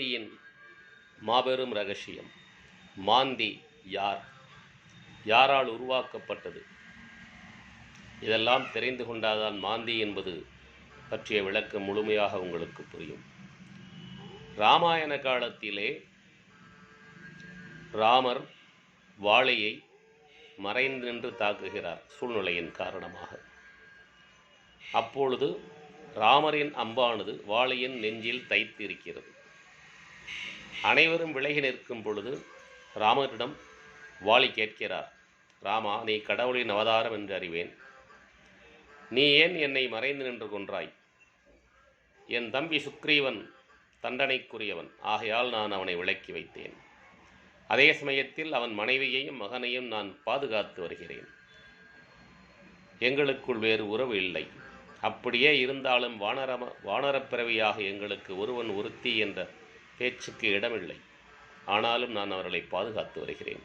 மாந்தியின் மாபெரும் ரகசியம். மாந்தி யார்? யாரால் உருவாக்கப்பட்டது? இதெல்லாம் தெரிந்து கொண்டால்தான் மாந்தி என்பது பற்றிய விளக்கம் முழுமையாக உங்களுக்கு புரியும். ராமாயண காலத்திலே ராமர் வாழையை மறைந்து நின்று தாக்குகிறார் சூழ்நிலையின் காரணமாக. அப்பொழுது ராமரின் அம்பானது வாழையின் நெஞ்சில் தைத்து இருக்கிறது அனைவரும் விலகி நிற்கும் பொழுது ராமரிடம் வாலி கேட்கிறார் ராமா நீ கடவுளின் அவதாரம் என்று அறிவேன். நீ ஏன் என்னை மறைந்து நின்று கொன்றாய்? என் தம்பி சுக்ரீவன் தண்டனைக்குரியவன். ஆகையால் நான் அவனை விலக்கி வைத்தேன். அதே சமயத்தில் அவன் மனைவியையும் மகனையும் நான் பாதுகாத்து வருகிறேன். எங்களுக்குள் வேறு உறவு இல்லை. அப்படியே இருந்தாலும் வானரம வானரப் பிறவியாக எங்களுக்கு ஒருவன் ஒருத்தி என்ற பேச்சுக்கு இடமில்லை. ஆனாலும் நான் அவர்களை பாதுகாத்து வருகிறேன்.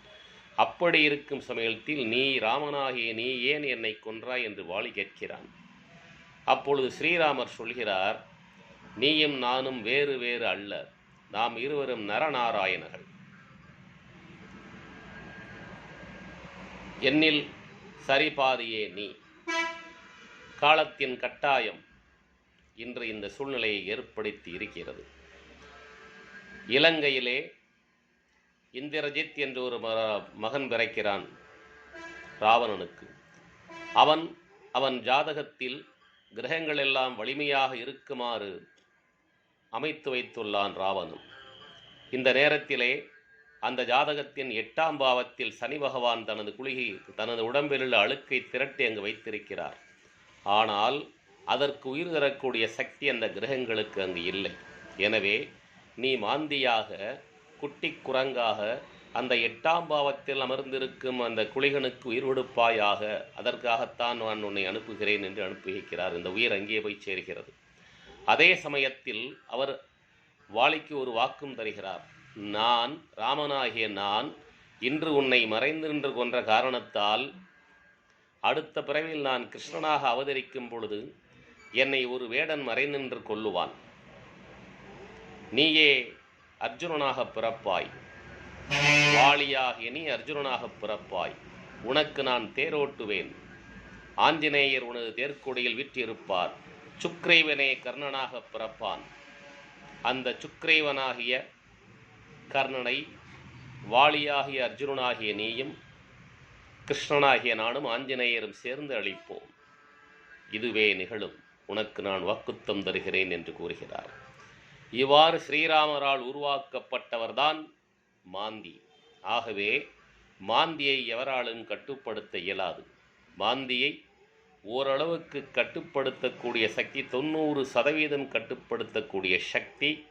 அப்படி இருக்கும் சமயத்தில் நீ ராமனாகிய நீ ஏன் என்னை கொன்றாய் என்று வாலி கேட்கிறான். அப்பொழுது ஸ்ரீராமர் சொல்கிறார் நீயும் நானும் வேறு வேறு அல்ல. நாம் இருவரும் நரநாராயணர்கள். என்னில் சரிபாதியே நீ. காலத்தின் கட்டாயம் இன்று இந்த சூழ்நிலையை ஏற்படுத்தி இருக்கிறது. இலங்கையிலே இந்திரஜித் என்று ஒரு மகன் பிறக்கிறான் ராவணனுக்கு. அவன் அவன் ஜாதகத்தில் கிரகங்கள் எல்லாம் வலிமையாக இருக்குமாறு அமைத்து வைத்துள்ளான் ராவணன். இந்த நேரத்திலே அந்த ஜாதகத்தின் எட்டாம் பாவத்தில் சனி பகவான் தனது குளிகை தனது உடம்பில் உள்ள அழுக்கை திரட்டி அங்கு வைத்திருக்கிறார். ஆனால் அதற்கு உயிர் தரக்கூடிய சக்தி அந்த கிரகங்களுக்கு அங்கு இல்லை. எனவே நீ மாந்தியாக குட்டி குரங்காக அந்த எட்டாம் பாவத்தில் அமர்ந்திருக்கும் அந்த குளிகனுக்கு உயிர் கொடுப்பாயாக. அதற்காகத்தான் நான் உன்னை அனுப்புகிறேன் என்று அனுப்புகிறார் இந்த உயிர் அங்கே போய் சேர்கிறது. அதே சமயத்தில் அவர் வாளிக்கு ஒரு வாக்கும் தருகிறார். நான் ராமனாகிய நான் இன்று உன்னை மறைந்து நின்று கொன்ற காரணத்தால் அடுத்த பிறவில் நான் கிருஷ்ணனாக அவதரிக்கும் பொழுது என்னை ஒரு வேடன் மறைந்து நின்று கொள்ளுவான் நீயே அர்ஜுனனாக பிறப்பாய். வாளியாகிய நீ அர்ஜுனனாக பிறப்பாய். உனக்கு நான் தேரோட்டுவேன். ஆஞ்சநேயர் உனது தேர்க்கொடியில் விற்றிருப்பார். சுக்ரீவனே கர்ணனாக பிறப்பான். அந்த சுக்ரீவனாகிய கர்ணனை வாளியாகிய அர்ஜுனனாகிய நீயும் கிருஷ்ணனாகிய நானும் ஆஞ்சநேயரும் சேர்ந்து அழிப்போம். இதுவே நிகழும். உனக்கு நான் வாக்குத்தம் தருகிறேன் என்று கூறுகிறார். இவ்வாறு ஸ்ரீராமரால் உருவாக்கப்பட்டவர்தான் மாந்தி. ஆகவே மாந்தியை எவராலும் கட்டுப்படுத்த இயலாது. மாந்தியை ஓரளவுக்கு கட்டுப்படுத்தக்கூடிய சக்தி தொண்ணூறு சதவீதம் கட்டுப்படுத்தக்கூடிய சக்தி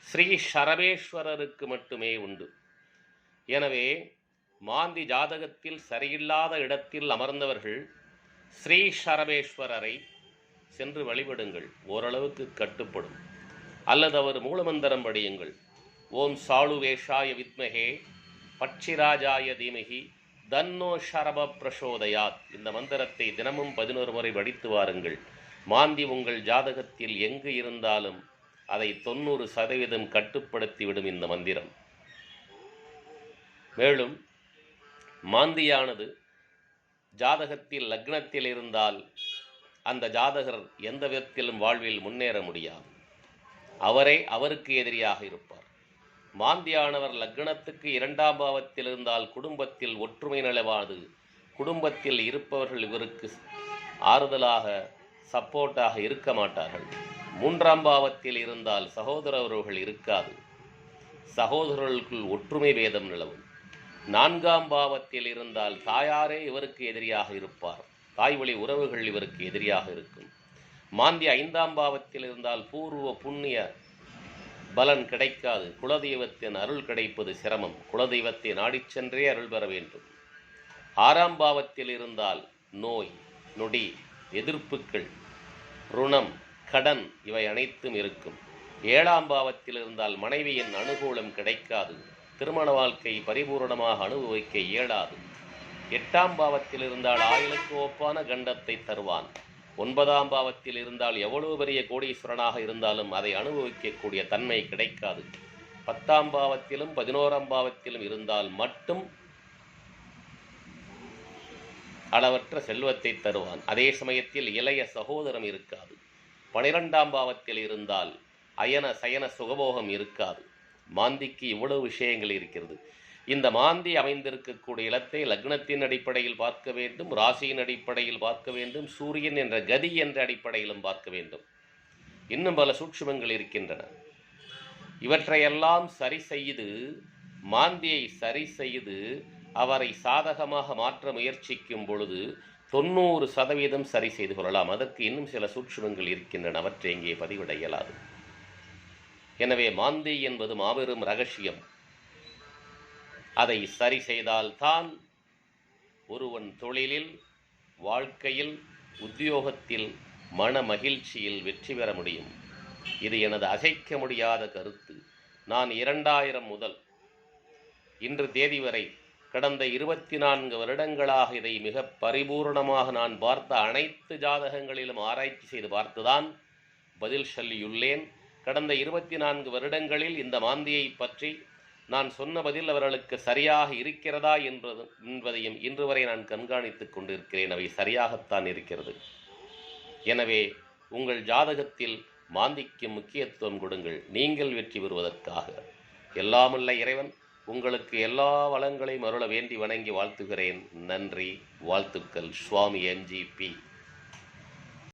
ஸ்ரீ சரபேஸ்வரருக்கு மட்டுமே உண்டு. எனவே மாந்தி ஜாதகத்தில் சரியில்லாத இடத்தில் அமர்ந்தவர்கள் ஸ்ரீ சரபேஸ்வரரை சென்று வழிபடுங்கள். ஓரளவுக்கு கட்டுப்படும். அல்லது அவர் மூலமந்திரம் படியுங்கள். ஓம் சாளுவேஷாய வித்மகே பட்சிராஜாய தீமகி தன்னோ ஷரப பிரசோதயாத். இந்த மந்திரத்தை தினமும் பதினோரு முறை படித்து வாருங்கள். மாந்தி உங்கள் ஜாதகத்தில் எங்கு இருந்தாலும் அதை தொண்ணூறு சதவீதம் கட்டுப்படுத்திவிடும் இந்த மந்திரம். மேலும் மாந்தியானது ஜாதகத்தில் லக்னத்தில் இருந்தால் அந்த ஜாதகர் எந்த விதத்திலும் வாழ்வில் முன்னேற முடியாது. அவரே அவருக்கு எதிரியாக இருப்பார். மாந்தியானவர் லக்னத்துக்கு இரண்டாம் பாவத்தில் இருந்தால் குடும்பத்தில் ஒற்றுமை நிலவாது. குடும்பத்தில் இருப்பவர்கள் இவருக்கு ஆறுதலாக சப்போர்ட்டாக இருக்க மாட்டார்கள். மூன்றாம் பாவத்தில் இருந்தால் சகோதர உறவுகள் இருக்காது. சகோதரர்களுக்குள் ஒற்றுமை வேதம் நிலவும். நான்காம் பாவத்தில் இருந்தால் தாயாரே இவருக்கு எதிரியாக இருப்பார். தாய் வழி உறவுகள் இவருக்கு எதிரியாக இருக்கும். மாந்தி ஐந்தாம் பாவத்தில் இருந்தால் பூர்வ புண்ணிய பலன் கிடைக்காது. குலதெய்வத்தின் அருள் கிடைப்பது சிரமம். குலதெய்வத்தை நாடிச் சென்றே அருள் பெற வேண்டும். ஆறாம் பாவத்தில் இருந்தால் நோய் நொடி எதிர்ப்புகள் ருணம் கடன் இவை அனைத்தும் இருக்கும். ஏழாம் பாவத்தில் இருந்தால் மனைவியின் அனுகூலம் கிடைக்காது. திருமண வாழ்க்கை பரிபூரணமாக அனுபவிக்க இயலாது. எட்டாம் பாவத்தில் இருந்தால் ஆயுளுக்கு ஒப்பான கண்டத்தை தருவான். ஒன்பதாம் பாவத்தில் இருந்தால் எவ்வளவு பெரிய கோடீஸ்வரனாக இருந்தாலும் அதை அனுபவிக்கக்கூடிய தன்மை கிடைக்காது. பத்தாம் பாவத்திலும் பதினோராம் பாவத்திலும் இருந்தால் மட்டும் அளவற்ற செல்வத்தை தருவான். அதே சமயத்தில் இளைய சகோதரம் இருக்காது. பனிரெண்டாம் பாவத்தில் இருந்தால் அயன சயன சுகபோகம் இருக்காது. மாந்திக்கு இவ்வளவு விஷயங்கள் இருக்கிறது. இந்த மாந்தி அமைந்திருக்கக்கூடிய இடத்தை லக்னத்தின் அடிப்படையில் பார்க்க வேண்டும் ராசியின் அடிப்படையில் பார்க்க வேண்டும் சூரியன் என்ற கதி என்ற அடிப்படையிலும் பார்க்க வேண்டும். இன்னும் பல சூட்சுமங்கள் இருக்கின்றன. இவற்றையெல்லாம் சரி செய்து மாந்தியை சரி செய்து அவரை சாதகமாக மாற்ற முயற்சிக்கும் பொழுது தொண்ணூறு சதவீதம் சரி செய்து கொள்ளலாம். அதற்கு இன்னும் சில சூட்சுமங்கள் இருக்கின்றன. அவற்றை இங்கே பதிவிட இயலாது. எனவே மாந்தி என்பது மாபெரும் ரகசியம். அதை சரி செய்தால்தான் ஒருவன் தொழிலில் வாழ்க்கையில் உத்தியோகத்தில் மன மகிழ்ச்சியில் வெற்றி பெற முடியும். இது எனது அசைக்க முடியாத கருத்து. நான் இரண்டாயிரம் முதல் இன்று தேதி வரை கடந்த இருபத்தி நான்கு வருடங்களாக இதை மிக பரிபூர்ணமாக நான் பார்த்த அனைத்து ஜாதகங்களிலும் ஆராய்ச்சி செய்து பார்த்துதான் பதில் சொல்லியுள்ளேன். கடந்த இருபத்தி நான்கு வருடங்களில் இந்த மாந்தியை பற்றி நான் சொன்ன பதில் அவர்களுக்கு சரியாக இருக்கிறதா என்பது என்பதையும் இன்று வரை நான் கண்காணித்துக் கொண்டிருக்கிறேன். அவை சரியாகத்தான் இருக்கிறது. எனவே உங்கள் ஜாதகத்தில் மாந்திக்கு முக்கியத்துவம் கொடுங்கள். நீங்கள் வெற்றி பெறுவதற்காக. எல்லாமல்ல இறைவன் உங்களுக்கு எல்லா வளங்களையும் அருள வேண்டி வணங்கி வாழ்த்துகிறேன். நன்றி வாழ்த்துக்கள். சுவாமி என்ஜிபி